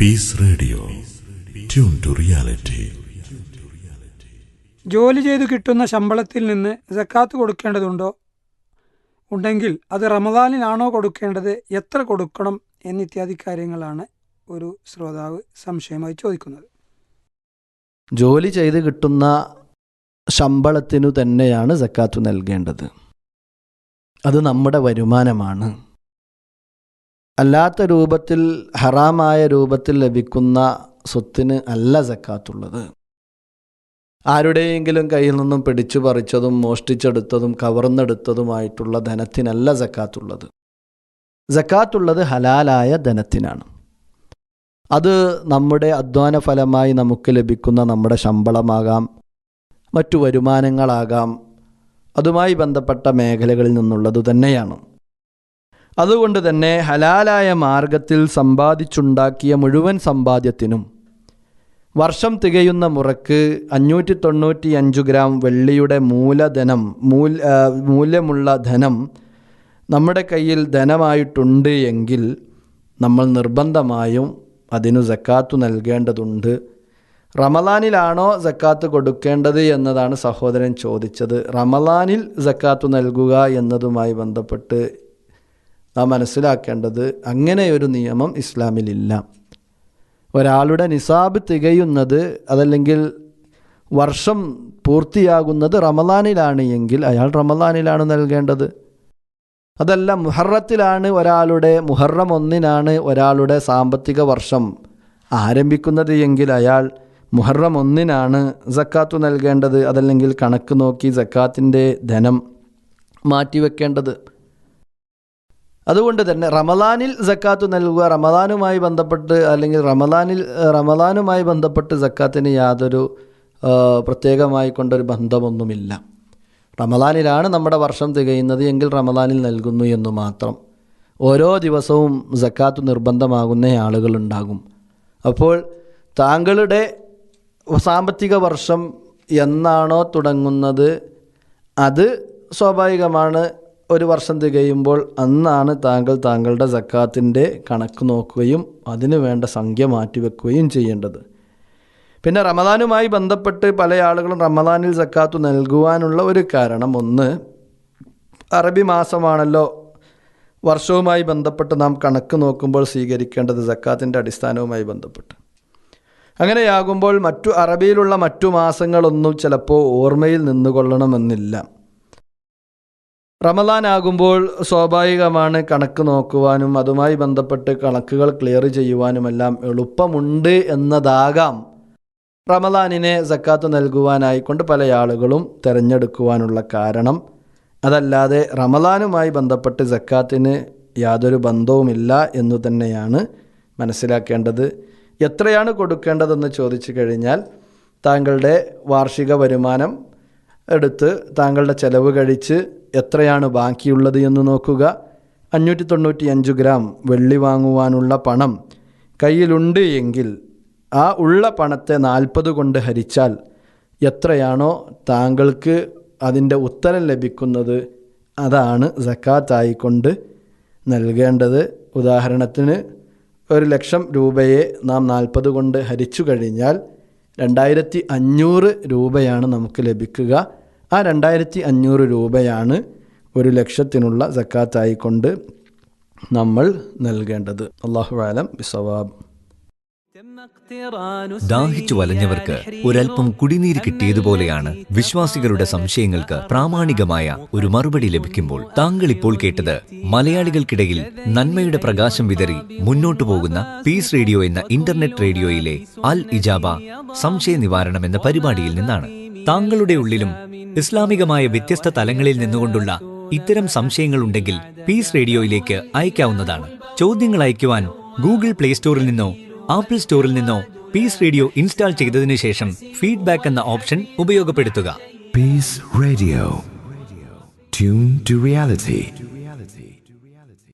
Peace radio tune to reality ജോലി ചെയ്തു കിട്ടുന്ന ശമ്പളത്തിൽ നിന്ന് സക്കാത്ത് കൊടുക്കേണ്ടതുണ്ടോ? ഉണ്ടെങ്കിൽ അത് റമദാനിലാണോ കൊടുക്കേണ്ടത്? എത്ര കൊടുക്കണം? എന്നിത്യാദി കാര്യങ്ങളാണ് ഒരു ശ്രോതാവ് സംശയമായി ചോദിക്കുന്നത്. ജോലി ചെയ്ത് കിട്ടുന്ന ശമ്പളത്തിനു തന്നെയാണ് സക്കാത്ത് നൽകേണ്ടത്. അത് നമ്മുടെ വരുമാനമാണ്. അല്ലാത്ത രൂപത്തിൽ ഹറാമായ രൂപത്തിൽ ലഭിക്കുന്ന സ്വത്തിന് അല്ല സക്കാത്തുള്ളത്. ആരുടെയെങ്കിലും കയ്യിൽ നിന്നും പിടിച്ചു പറിച്ചതും മോഷ്ടിച്ചെടുത്തതും കവർന്നെടുത്തതുമായിട്ടുള്ള ധനത്തിനല്ല സക്കാത്തുള്ളത്. സക്കാത്തുള്ളത് ഹലാലായ ധനത്തിനാണ്. അത് നമ്മുടെ അധ്വാന ഫലമായി നമുക്ക് ലഭിക്കുന്ന നമ്മുടെ ശമ്പളമാകാം മറ്റു വരുമാനങ്ങളാകാം അതുമായി ബന്ധപ്പെട്ട മേഖലകളിൽ നിന്നുള്ളത് തന്നെയാണ്. അതുകൊണ്ട് തന്നെ ഹലാലായ മാർഗത്തിൽ സമ്പാദിച്ചുണ്ടാക്കിയ മുഴുവൻ സമ്പാദ്യത്തിനും വർഷം തികയുന്ന മുറക്ക് അഞ്ഞൂറ്റി തൊണ്ണൂറ്റി അഞ്ച് ഗ്രാം വെള്ളിയുടെ മൂലധനം മൂൽ മൂല്യമുള്ള ധനം നമ്മുടെ കയ്യിൽ ധനമായിട്ടുണ്ട് എങ്കിൽ നമ്മൾ നിർബന്ധമായും അതിനു സക്കാത്തു നൽകേണ്ടതുണ്ട്. റമലാനിലാണോ സക്കാത്ത് കൊടുക്കേണ്ടത് എന്നതാണ് സഹോദരൻ ചോദിച്ചത്. റമലാനിൽ സക്കാത്തു നൽകുക എന്നതുമായി ബന്ധപ്പെട്ട് നാം മനസ്സിലാക്കേണ്ടത് അങ്ങനെ ഒരു നിയമം ഇസ്ലാമിലില്ല. ഒരാളുടെ നിസാബ് തികയുന്നത് അതല്ലെങ്കിൽ വർഷം പൂർത്തിയാകുന്നത് റമദാനിലാണ് എങ്കിൽ അയാൾ റമദാനിലാണ് നൽകേണ്ടത്. അതല്ല മുഹറത്തിലാണ് ഒരാളുടെ മുഹറം ഒന്നിനാണ് ഒരാളുടെ സാമ്പത്തിക വർഷം ആരംഭിക്കുന്നത് എങ്കിൽ അയാൾ മുഹറം ഒന്നിനാണ് സക്കാത്ത് നൽകേണ്ടത് അതല്ലെങ്കിൽ കണക്ക് നോക്കി സക്കാത്തിന്റെ ധനം മാറ്റിവെക്കേണ്ടത്. അതുകൊണ്ട് തന്നെ റമദാനിൽ സക്കാത്ത് നൽകുക റമദാനുമായി ബന്ധപ്പെട്ട് അല്ലെങ്കിൽ റമദാനിൽ റമദാനുമായി ബന്ധപ്പെട്ട് സക്കാത്തിന് യാതൊരു പ്രത്യേകമായി കൊണ്ടൊരു ബന്ധമൊന്നുമില്ല. റമദാനിലാണ് നമ്മുടെ വർഷം തികയുന്നത് എങ്കിൽ റമദാനിൽ നൽകുന്നു എന്ന് മാത്രം. ഓരോ ദിവസവും സക്കാത്ത് നിർബന്ധമാകുന്ന ആളുകളുണ്ടാകും അപ്പോൾ താങ്കളുടെ സാമ്പത്തിക വർഷം എന്നാണോ തുടങ്ങുന്നത്? അത് സ്വാഭാവികമാണ്. ഒരു വർഷം തികയുമ്പോൾ അന്നാണ് താങ്കൾ താങ്കളുടെ സക്കാത്തിന്റെ കണക്ക് നോക്കുകയും അതിന് വേണ്ട സംഖ്യ മാറ്റിവെക്കുകയും ചെയ്യേണ്ടത്. പിന്നെ റമദാനുമായി ബന്ധപ്പെട്ട് പല ആളുകളും റമദാനിൽ സക്കാത്ത് നൽകുവാനുള്ള ഒരു കാരണം ഒന്ന് അറബി മാസമാണല്ലോ. വർഷവുമായി ബന്ധപ്പെട്ട് നാം കണക്ക് നോക്കുമ്പോൾ സ്വീകരിക്കേണ്ടത് സക്കാത്തിന്റെ അടിസ്ഥാനവുമായി ബന്ധപ്പെട്ട്. അങ്ങനെയാകുമ്പോൾ മറ്റു അറബിയിലുള്ള മറ്റു മാസങ്ങളൊന്നും ചിലപ്പോൾ ഓർമ്മയിൽ നിന്നുകൊള്ളണമെന്നില്ല. റമദാനാകുമ്പോൾ സ്വാഭാവികമാണ് കണക്ക് നോക്കുവാനും അതുമായി ബന്ധപ്പെട്ട് കണക്കുകൾ ക്ലിയർ ചെയ്യുവാനുമെല്ലാം എളുപ്പമുണ്ട് എന്നതാകാം. റമദാനിനെ സക്കാത്ത് നൽകുവാനായിക്കൊണ്ട് പല ആളുകളും തിരഞ്ഞെടുക്കുവാനുള്ള കാരണം. അതല്ലാതെ റമദാനുമായി ബന്ധപ്പെട്ട് സക്കാത്തിന് യാതൊരു ബന്ധവുമില്ല എന്നു തന്നെയാണ് മനസ്സിലാക്കേണ്ടത്. എത്രയാണ് കൊടുക്കേണ്ടതെന്ന് ചോദിച്ചു കഴിഞ്ഞാൽ താങ്കളുടെ വാർഷിക വരുമാനം എടുത്ത് താങ്കളുടെ ചെലവ് കഴിച്ച് എത്രയാണ് ബാക്കിയുള്ളത് എന്ന് നോക്കുക. അഞ്ഞൂറ്റി തൊണ്ണൂറ്റി അഞ്ച് ഗ്രാം വെള്ളി വാങ്ങുവാനുള്ള പണം കയ്യിലുണ്ട് എങ്കിൽ ആ ഉള്ള പണത്തെ നാൽപ്പത് കൊണ്ട് ഹരിച്ചാൽ എത്രയാണോ താങ്കൾക്ക് അതിന്റെ ഉത്തരം ലഭിക്കുന്നത്. അതാണ് സക്കാത്തായിക്കൊണ്ട് നൽകേണ്ടത്. ഉദാഹരണത്തിന് ഒരു ലക്ഷം രൂപയെ നാം നാൽപ്പത് കൊണ്ട് ഹരിച്ചു കഴിഞ്ഞാൽ രണ്ടായിരത്തി അഞ്ഞൂറ് രൂപയാണ് നമുക്ക് ലഭിക്കുക. ആ രണ്ടായിരത്തി അഞ്ഞൂറ് രൂപയാണ് ഒരു ലക്ഷത്തിനുള്ള സക്കാത്തായിക്കൊണ്ട് നമ്മൾ നൽകേണ്ടത്. അള്ളാഹു ആലം ബിസവാബ്. ദാഹിച്ചു വലഞ്ഞവർക്ക് ഒരൽപ്പം കുടിനീര് കിട്ടിയതുപോലെയാണ് വിശ്വാസികളുടെ സംശയങ്ങൾക്ക് പ്രാമാണികമായ ഒരു മറുപടി ലഭിക്കുമ്പോൾ താങ്കൾ ഇപ്പോൾ കേട്ടത് മലയാളികൾക്കിടയിൽ നന്മയുടെ പ്രകാശം വിതറി മുന്നോട്ടു പോകുന്ന പീസ് റേഡിയോ എന്ന ഇന്റർനെറ്റ് റേഡിയോയിലെ അൽ ഇജാബ സംശയ നിവാരണം എന്ന പരിപാടിയിൽ നിന്നാണ്. താങ്കളുടെ ഉള്ളിലും ഇസ്ലാമികമായ വ്യത്യസ്ത തലങ്ങളിൽ നിന്നുകൊണ്ടുള്ള ഇത്തരം സംശയങ്ങൾ ഉണ്ടെങ്കിൽ പീസ് റേഡിയോയിലേക്ക് അയക്കാവുന്നതാണ്. ചോദ്യങ്ങൾ അയക്കുവാൻ ഗൂഗിൾ പ്ലേ സ്റ്റോറിൽ നിന്നോ ആപ്പിൾ സ്റ്റോറിൽ നിന്നോ പീസ് റേഡിയോ ഇൻസ്റ്റാൾ ചെയ്തതിനു ശേഷം ഫീഡ്ബാക്ക് എന്ന ഓപ്ഷൻ ഉപയോഗപ്പെടുത്തുക. Piece radio to reality